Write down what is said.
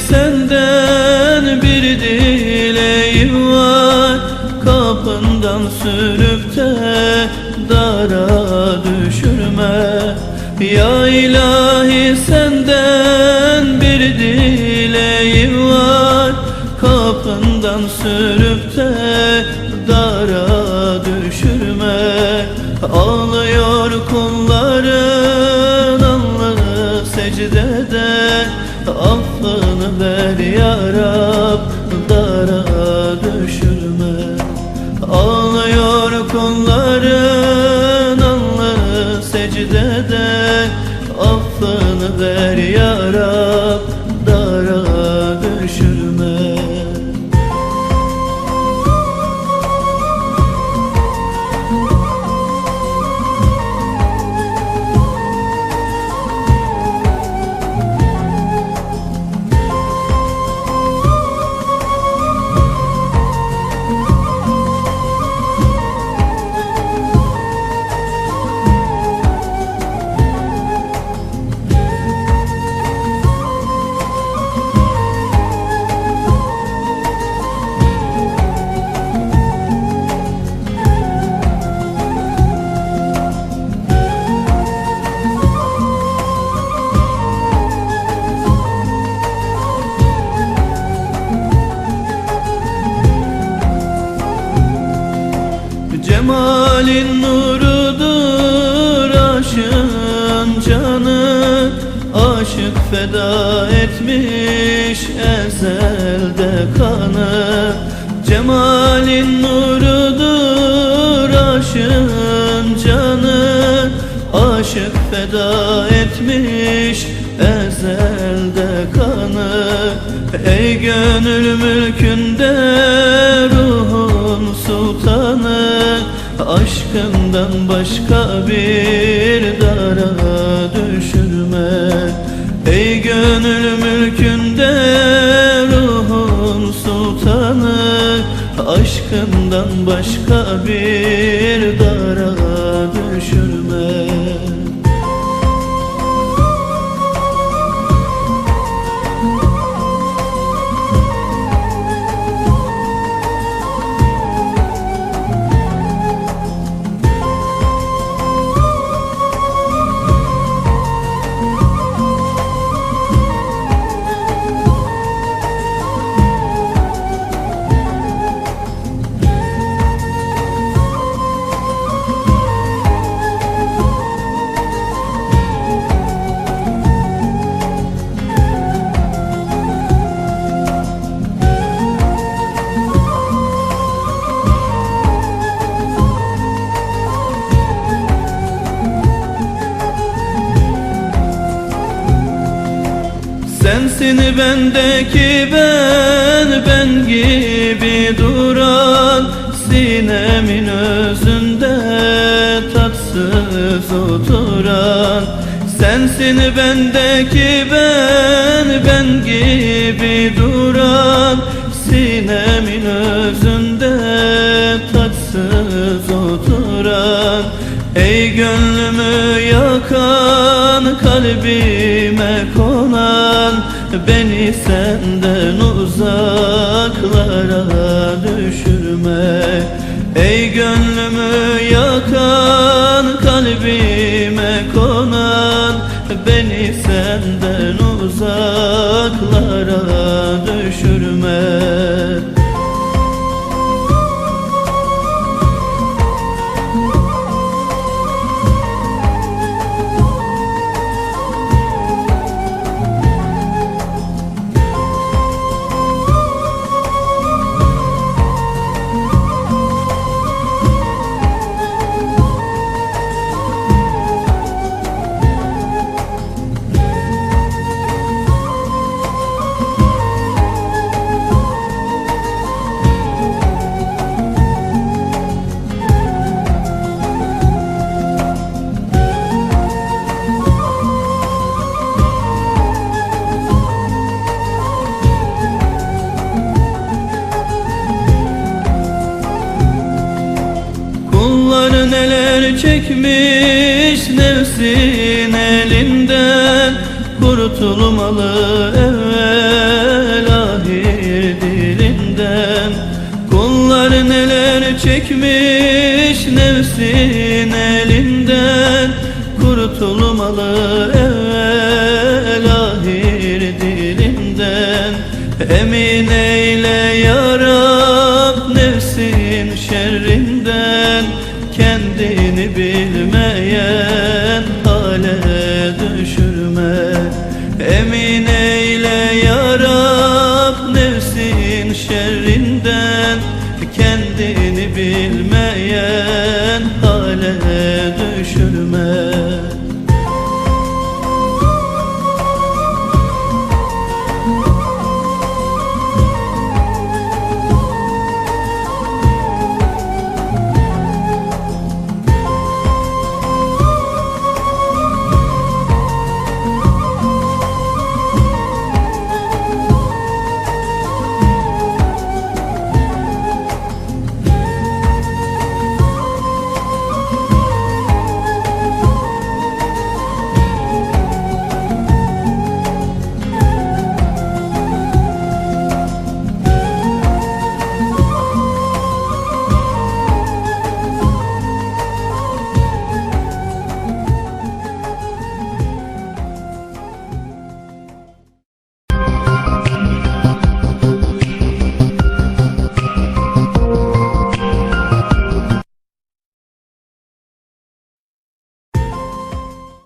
senden bir dileğim var. Kapından sürüp de dara düşürme. Ya ilahi senden bir dileğim var. Kapından sürüp de Ağlıyor feda etmiş ezelde kanı. Cemalin nurudur aşığın canı. Aşık feda etmiş ezelde kanı. Ey gönül mülkünde ruhun sultanı Aşkından başka bir dara Ey gönül mülkünde ruhun sultanı Aşkından başka bir dara Sensin bendeki ben, ben gibi duran Sinemin özünde tatsız oturan Sensin bendeki ben, ben gibi duran Sinemin özünde tatsız oturan. Ey gönlümü yakan kalbime konan Beni senden uzaklara düşürme. Ey gönlümü yakan kalbime konan Beni senden uzaklara Neler çekmiş nefsin elinden? Kurtulmalı evvel ahir dilinden. Kullar neler çekmiş nefsin elinden? Kurtulmalı evvel ahir dilinden. Emin eyle yarab nefsin şerrinden. Bilmeyen